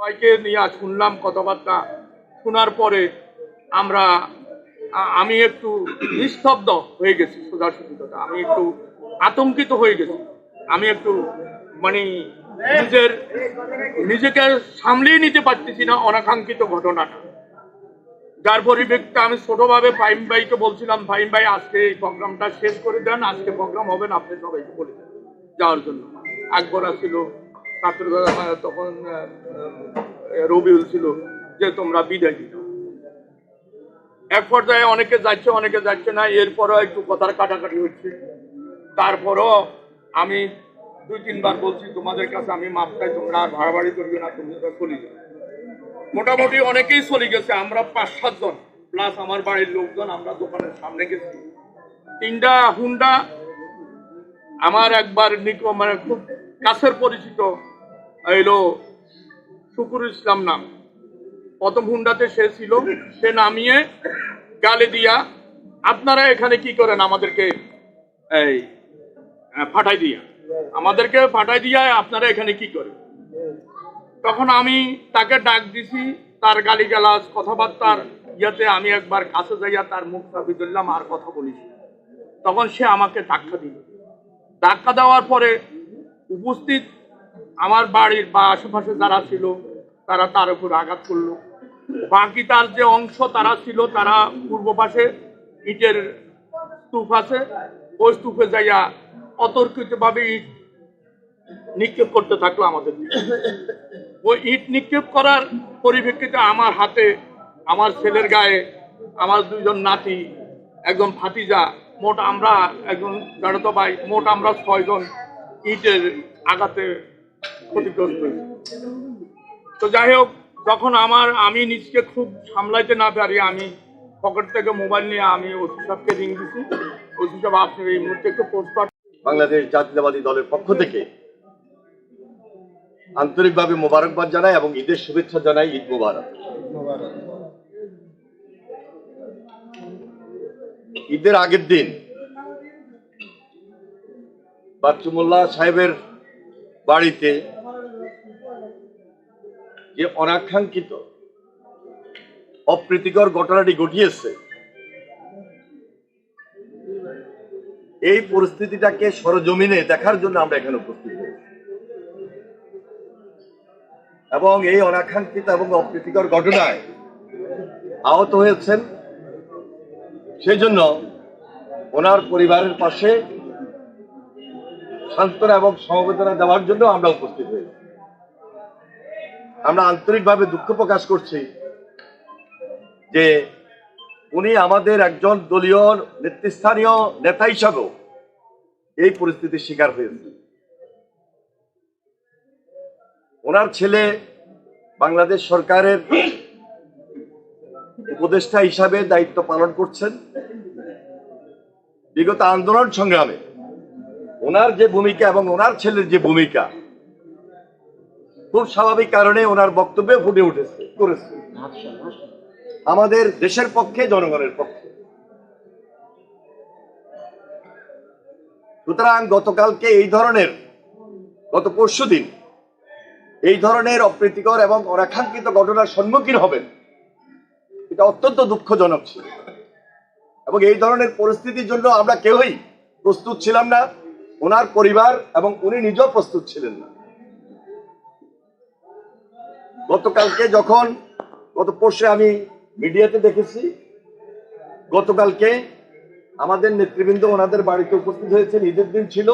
সবাইকে নিয়ে শুনলাম কথাবার্তা। শোনার পরে আমরা আমি একটু নিস্তব্ধ হয়ে গেছি সোজাসুজি কথা আমি একটু আতঙ্কিত হয়ে গেছি। আমি একটু মানে নিজের, নিজেকে সামলিয়ে নিতে পারতেছি না অনাকাঙ্ক্ষিত ঘটনাটা। যার পরিপ্রেক্ষিতে আমি ছোটভাবে ফাইম ভাইকে বলছিলাম ফাইম ভাই, আজকে এই প্রোগ্রামটা শেষ করে দেন, আজকে প্রোগ্রাম হবে না, আপনি সবাইকে বলে যাওয়ার জন্য। আকবর ছিল ছাত্র তখন রবিউল ছিল যে তোমরা বিদায় এক পর্যায়ে অনেকে যাচ্ছে অনেকে যাচ্ছে না, এরপরও একটু কথার কাটাকাটি হচ্ছে। তারপরও আমি দুই, তিনবার বলছি, তোমাদের কাছে আমি মাপ চাই, তোমরা আর ভাড়াবাড়ি করবে না তোমরা চলে যাও। মোটামুটি অনেকেই চলে গেছে, আমরা পাঁচ সাতজন প্লাস আমার বাড়ির লোকজন, আমরা দোকানের সামনে গেছি। তিনটা হুন্ডা আমার একবার নিক- মানে খুব কাছের পরিচিত এলো শুকুর ইসলাম নাম। প্রথম হুন্ডাতে সে ছিল, সে নামিয়ে গালে দিয়া, আপনারা এখানে কি করেন আমাদেরকে এই ফাটাই দিয়া? আমাদেরকে ফাটাই দিয়া আপনারা এখানে কি করেন? তখন আমি তাকে ডাক দিছি, তার গালিগালাজ কথাবার্তার ইয়েতে আমি একবার কাছে যাইয়া তার মুখ চাপি ধরলাম, আর কথা বলিস তখন সে আমাকে ধাক্কা দিল। ধাক্কা দেওয়ার পরে উপস্থিত আমার বাড়ির বা আশেপাশে যারা ছিল, তারা তার উপর আঘাত করল। বাকি তার যে অংশ তারা ছিল, তারা পূর্ব পাশে ইটের স্তূপ আছে, ওই স্তূপে যাইয়া অতর্কিতভাবে ইট নিক্ষেপ করতে থাকল আমাদের ওই ইট নিক্ষেপ করার পরিপ্রেক্ষিতে আমার হাতে, আমার ছেলের গায়ে আমার দুইজন নাতি, একজন ভাতিজা, মোট আমরা, একজন জাড়তো ভাই, মোট আমরা ছয়জন ইটের আঘাতে ক্ষতিগ্রস্ত। তো যাই হোক যখন আমার আমি নিজকে খুব সামলাইতে না পারি আমি পকেট থেকে মোবাইল নিয়ে আমি ওসি সাহেবকে রিং দিছি। ওসি সাহেব আপনি এই মুহূর্তে একটু পোস্ট বাংলাদেশ জাতীয়তাবাদী দলের পক্ষ থেকে আন্তরিকভাবে মোবারকবাদ জানাই এবং ঈদের শুভেচ্ছা জানাই ঈদ মোবারক। ঈদের আগের দিন বাচ্চুমুল্লাহ সাহেবের বাড়িতে যে অনাকাঙ্ক্ষিত অপ্রীতিকর ঘটনাটি ঘটিয়েছে, এই পরিস্থিতিটাকে সরজমিনে দেখার জন্য আমরা এখানে উপস্থিত হয়েছি। এবং এই অনাকাঙ্ক্ষিত এবং অপ্রীতিকর ঘটনায় আহত হয়েছেন। সেজন্য ওনার পরিবারের পাশে সান্ত্বনা এবং সমবেদনা দেওয়ার জন্য আমরা উপস্থিত হই। আমরা আন্তরিকভাবে দুঃখ প্রকাশ করছি যে উনি আমাদের একজন দলীয় নেতৃস্থানীয় নেতা হিসাবেও এই পরিস্থিতির শিকার হয়েছে ওনার ছেলে বাংলাদেশ সরকারের উপদেষ্টা হিসাবে দায়িত্ব পালন করছেন। বিগত আন্দোলন সংগ্রামে ওনার যে ভূমিকা এবং ওনার ছেলের যে ভূমিকা, খুব স্বাভাবিক কারণে ওনার বক্তব্যে ফুটে উঠেছে, করেছে। আমাদের দেশের পক্ষে, জনগণের পক্ষে। সুতরাং গতকালকে এই ধরনের, গত পরশু দিন, এই ধরনের অপ্রীতিকর এবং অনাকাঙ্ক্ষিত ঘটনার সম্মুখীন হবেন, এটা অত্যন্ত দুঃখজনক ছিল। এবং এই ধরনের পরিস্থিতির জন্য আমরা কেউই প্রস্তুত ছিলাম না। ওনার পরিবার এবং উনি নিজেও প্রস্তুত ছিলেন না। গতকালকে যখন, গত পরশে আমি মিডিয়াতে দেখেছি, গতকালকে আমাদের নেতৃবৃন্দ ওনাদের বাড়িতে উপস্থিত হয়েছে ঈদের দিন ছিল।